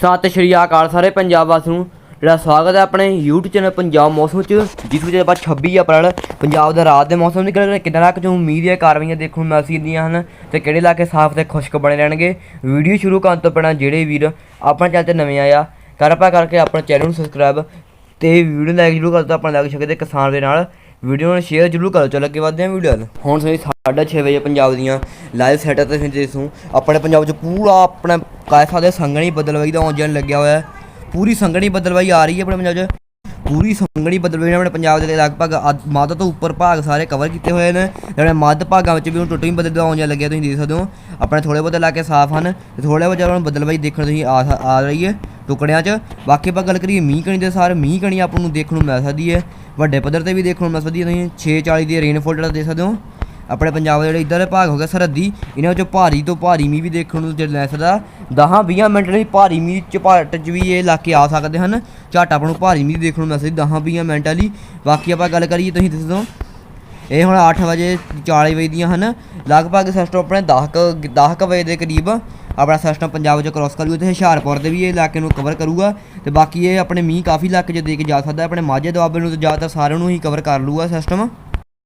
ਸਤਿ ਸ਼੍ਰੀ ਅਕਾਲ ਸਾਰੇ ਪੰਜਾਬ ਵਾਸੀਆਂ ਨੂੰ। ਜਿਹੜਾ ਸਵਾਗਤ ਹੈ ਆਪਣੇ YouTube ਚੈਨਲ ਪੰਜਾਬ ਮੌਸਮ ਚ ਜਿਸ ਵਿੱਚ ਆਪਾਂ 26 ਅਪ੍ਰੈਲ ਪੰਜਾਬ ਦਾ ਰਾਤ ਦੇ ਮੌਸਮ ਦੀ ਗੱਲ ਕਿੰਨਾ ਲੱਖ ਚੋਂ ਉਮੀਦ ਹੈ ਕਾਰਵਾਈਆਂ ਦੇਖਣ ਨੂੰ ਮਿਲ ਸਕਦੀਆਂ ਹਨ ਤੇ ਕਿਹੜੇ ਇਲਾਕੇ ਸਾਫ਼ ਤੇ ਖੁਸ਼ਕ ਬਣੇ ਰਹਿਣਗੇ। ਵੀਡੀਓ ਸ਼ੁਰੂ ਕਰਨ ਤੋਂ ਪਹਿਲਾਂ ਜਿਹੜੇ ਵੀਰ ਆਪਣਾ ਚੈਨਲ ਤੇ ਨਵੇਂ ਆਇਆ ਕਰਪਾ ਕਰਕੇ ਆਪਣੇ ਚੈਨਲ ਨੂੰ ਸਬਸਕ੍ਰਾਈਬ ਤੇ ਵੀਡੀਓ ਲਾਈਕ ਜਰੂਰ ਕਰ ਦਿਓ ਆਪਣਾ ਲੱਗ ਸਕੇ ਸਕਦੇ ਕਿਸਾਨ ਦੇ ਨਾਲ ਵੀਡੀਓ ਨੂੰ ਸ਼ੇਅਰ ਜਰੂਰ ਕਰੋ ਚਲੋ ਅੱਗੇ ਵਧਦੇ ਹਾਂ ਵੀਡੀਓ ਵੱਲ। ਹੁਣ ਸਹੀ 6:30 ਵਜੇ ਪੰਜਾਬ ਦੀਆਂ ਲਾਈਵ ਸੈਟਅਪ ਤੇ ਫਿਰ ਦੇਖੂ ਆਪਣੇ ਪੰਜਾਬ 'ਚ ਪੂਰਾ ਆਪਣਾ ਕਾਇਫਾ ਦੇ ਸੰਗਣੀ ਬਦਲਵਾਈ ਦਾ ਆਉਣ ਜਾਣ ਲੱਗਿਆ ਹੋਇਆ। ਹੈ ਪੂਰੀ ਸੰਗਣੀ ਬਦਲਵਾਈ ਆ ਰਹੀ ਹੈ ਆਪਣੇ ਪੰਜਾਬ 'ਚ। ਪੂਰੀ ਸੰਗਣੀ ਬਦਲਵਾਈ ਨੇ ਆਪਣੇ ਪੰਜਾਬ ਦੇ ਲਗਭਗ ਅੱਧ- ਮੱਧ ਤੋਂ ਉੱਪਰ ਭਾਗ ਸਾਰੇ ਕਵਰ ਕੀਤੇ ਹੋਏ ਨੇ। ਜਿਹੜੇ ਮੱਧ ਭਾਗਾਂ ਵਿੱਚ ਵੀ ਹੁਣ ਟੁੱਟਵੀਂ ਬਦਲਦਾ ਆਉਣ ਜਾਣ ਲੱਗਿਆ, ਤੁਸੀਂ ਦੇਖ ਸਕਦੇ ਹੋ। ਆਪਣੇ ਥੋੜੇ ਬਹੁਤੇ ਇਲਾਕੇ ਸਾਫ਼ ਹਨ, ਤੇ ਥੋੜੇ ਬਹੁਤੇ ਹੁਣ ਬਦਲਵਾਈ ਦੇਖਣ ਤੁਸੀਂ ਆ ਆ ਰਹੀ ਹੈ। ਟੁਕੜਿਆਂ 'ਚ। ਬਾਕੀ ਆਪਾਂ ਗੱਲ ਕਰੀਏ ਮੀਂਹ ਕਣੀ ਦੇ ਸਾਰ ਮੀਂਹ ਕਣੀ ਆਪਾਂ ਨੂੰ ਦੇਖਣ ਨੂੰ ਮਿਲ ਸਕਦੀ ਹੈ। ਵੱਡੇ ਪੱਧਰ ਤੇ ਵੀ ਦੇਖਣ ਨੂੰ ਮਿਲ ਸਕਦੀ ਹੈ। ਤੁਸੀਂ 640 ਦੀ ਰੇਨਫੋਲ ਜਿਹੜਾ ਦੇਖ ਸਕਦੇ ਹੋ। ਆਪਣੇ ਪੰਜਾਬ ਦੇ ਜਿਹੜੇ ਇੱਧਰ ਭਾਗ ਹੋ ਗਿਆ ਸਰਹੱਦੀ, ਇਹਨਾਂ ਵਿੱਚੋਂ ਭਾਰੀ ਤੋਂ ਭਾਰੀ ਮੀਂਹ ਵੀ ਦੇਖਣ ਨੂੰ ਜਿਹੜਾ ਲੈ ਸਕਦਾ। 10 20 ਮਿੰਟ ਲਈ ਭਾਰੀ ਮੀਂਹ ਚ ਭਾਟ ਚ ਵੀ ਇਹ ਇਲਾਕੇ ਆ ਸਕਦੇ ਹਨ। ਝਾਟ ਆਪਾਂ ਨੂੰ ਭਾਰੀ ਮੀਂਹ ਦੇਖਣ ਨੂੰ ਮਿਲ ਸਕਦੀ 10 20 ਮਿੰਟ ਲਈ। ਬਾਕੀ ਆਪਾਂ ਗੱਲ ਕਰੀਏ, ਤੁਸੀਂ ਦੱਸ ਦਿਓ ਇਹ ਹੁਣ 8 ਵਜੇ 40 ਵਜੇ ਦੀਆਂ ਹਨ। ਲਗਭਗ ਸਿਸਟਮ ਆਪਣੇ 10 10 ਕੁ ਵਜੇ ਦੇ ਕਰੀਬ ਆਪਣਾ ਸਿਸਟਮ ਪੰਜਾਬ 'ਚ ਕ੍ਰਾਸ ਕਰੂਗਾ ਤੇ ਹੁਸ਼ਿਆਰਪੁਰ ਦੇ ਵੀ ਇਹ ਇਲਾਕੇ ਨੂੰ ਕਵਰ ਕਰੂਗਾ। ਤੇ ਬਾਕੀ ਇਹ ਆਪਣੇ ਮੀਂਹ ਕਾਫੀ ਇਲਾਕੇ 'ਚ ਦੇ ਕੇ ਜਾ ਸਕਦਾ, ਆਪਣੇ ਮਾਝੇ ਦੁਆਬੇ ਨੂੰ ਤੇ ਜ਼ਿਆਦਾਤਰ ਸਾਰਿਆਂ ਨੂੰ ਹੀ ਕਵਰ ਕਰ ਲੂਗਾ ਸਿਸਟਮ।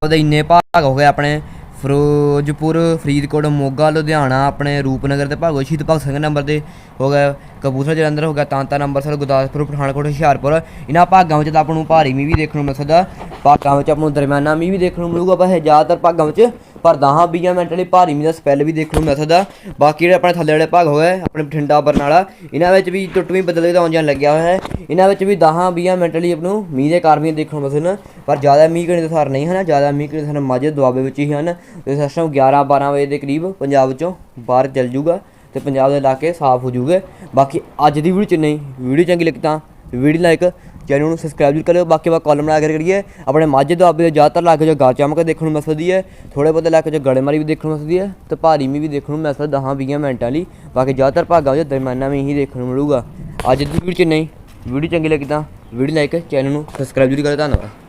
ਉਹਦੇ ਇੰਨੇ ਭਾਗ ਹੋ ਗਏ ਆਪਣੇ ਫਿਰੋਜ਼ਪੁਰ, ਫਰੀਦਕੋਟ, ਮੋਗਾ, ਲੁਧਿਆਣਾ, ਆਪਣੇ ਰੂਪਨਗਰ ਤੇ ਭਾਗੋ ਸ਼ਹੀਦ ਭਗਤ ਸਿੰਘ ਨੰਬਰ ਦੇ ਹੋ ਗਏ, ਕਪੂਰਥਲਾ ਜਲੰਧਰ ਹੋ ਗਿਆ, ਤਾਂਤਾ ਨੰਬਰਸਰ ਗੁਰਦਾਸਪੁਰ, ਪਠਾਨਕੋਟ, ਹੁਸ਼ਿਆਰਪੁਰ। ਇਹਨਾਂ ਭਾਗਾਂ ਵਿੱਚ ਤਾਂ ਆਪਾਂ ਨੂੰ ਭਾਰੀ ਮੀਂਹ ਵੀ ਦੇਖਣ ਨੂੰ ਮਿਲ ਸਕਦਾ। ਭਾਗਾਂ ਵਿੱਚ ਆਪਾਂ ਨੂੰ ਦਰਮਿਆਨਾ ਮੀਂਹ ਵੀ ਦੇਖਣ ਨੂੰ ਮਿਲੂਗਾ, ਪਰ ਜ਼ਿਆਦਾਤਰ ਭਾਗਾਂ ਵਿੱਚ ਪਰ 10 20 ਮਿੰਟ ਲਈ ਭਾਰੀ ਮੀਂਹ ਦਾ ਸਪੈਲ ਵੀ ਦੇਖਣ ਨੂੰ ਮਿਲ ਸਕਦਾ। ਬਾਕੀ ਜਿਹੜੇ ਆਪਣੇ ਥੱਲੇ ਵਾਲੇ ਭਾਗ ਹੋ ਆਪਣੇ ਬਠਿੰਡਾ, ਬਰਨਾਲਾ, ਇਹਨਾਂ ਵਿੱਚ ਵੀ ਟੁੱਟਵੀਂ ਬਦਲੇ ਦਾ ਆਉਣ ਜਾਣ ਲੱਗਿਆ ਹੋਇਆ ਹੈ। ਇਹਨਾਂ ਵਿੱਚ ਵੀ 10 20 ਮਿੰਟ ਲਈ ਆਪ ਨੂੰ ਮੀਂਹ ਦੇ ਕਾਰਨ ਵੀ ਦੇਖਣ ਨੂੰ ਮਿਲ ਸਕਣ। ਪਰ ਜ਼ਿਆਦਾ ਮੀਂਹ ਕਿਹੜੇ ਸਾਰ ਨਹੀਂ ਹਨ। ਜ਼ਿਆਦਾ ਮੀਂਹ ਕਿਹੜੇ ਸਾਨੂੰ ਮਾਝੇ ਦੁਆਬੇ ਵਿੱਚ ਹੀ ਹਨ। ਤੇ ਸਿਸਟਮ 11 12 ਵਜੇ ਦੇ ਕਰੀਬ ਪੰਜਾਬ ਵਿੱਚੋਂ ਬਾਹਰ ਚੱਲ ਜੂਗਾ ਤੇ ਪੰਜਾਬ ਦੇ ਇਲਾਕੇ ਸਾਫ਼ ਹੋ ਜੂਗੇ। ਬਾਕੀ ਅੱਜ ਦੀ ਵੀਡੀਓ ਚ ਨਹੀਂ ਵੀਡੀਓ ਚੰਗੀ ਲੱਗੀ ਤਾਂ ਵੀਡੀਓ ਲਾਈਕ ਚੈਨਲ ਨੂੰ ਸਬਸਕ੍ਰਾਈਬ ਵੀ ਕਰਿਓ ਬਾਕੀ ਆਪਾਂ ਕਾਲਮ ਬਣਾ ਕੇ ਕਰੀਏ। ਆਪਣੇ ਮਾਝੇ ਦੁਆਬੇ ਦੇ ਜ਼ਿਆਦਾਤਰ ਇਲਾਕੇ ਜੋ ਗਾ ਚਮਕ ਦੇਖਣ ਨੂੰ ਮਿਲ ਹੈ। ਥੋੜੇ ਬਹੁਤੇ ਇਲਾਕੇ ਚ ਗੜੇਮਾਰੀ ਵੀ ਦੇਖਣ ਨੂੰ ਮਿਲ ਹੈ। ਤੇ ਭਾਰੀ ਮੀਂਹ ਵੀ ਦੇਖਣ ਨੂੰ ਮਿਲ ਸਕਦਾ 10 20 ਮਿੰਟਾਂ ਲਈ। ਬਾਕੀ ਜ਼ਿਆਦਾਤਰ ਭਾਗਾਂ ਵਿੱਚ ਦਰਮਿਆਨਾ ਵੀ ਹੀ ਦੇਖਣ ਨੂੰ ਮਿਲੂਗਾ। ਅੱਜ ਦੀ ਵੀਡੀਓ ਚ ਨਹੀਂ ਵੀਡੀਓ ਚੰਗੀ ਲੱਗੀ ਤਾਂ ਵੀਡੀਓ ਲਾਈਕ ਚੈਨਲ ਨੂੰ ਸਬਸਕ੍ਰਾਈਬ ਜ਼ਰੂਰ ਕਰਿਓ। ਧੰਨਵਾਦ।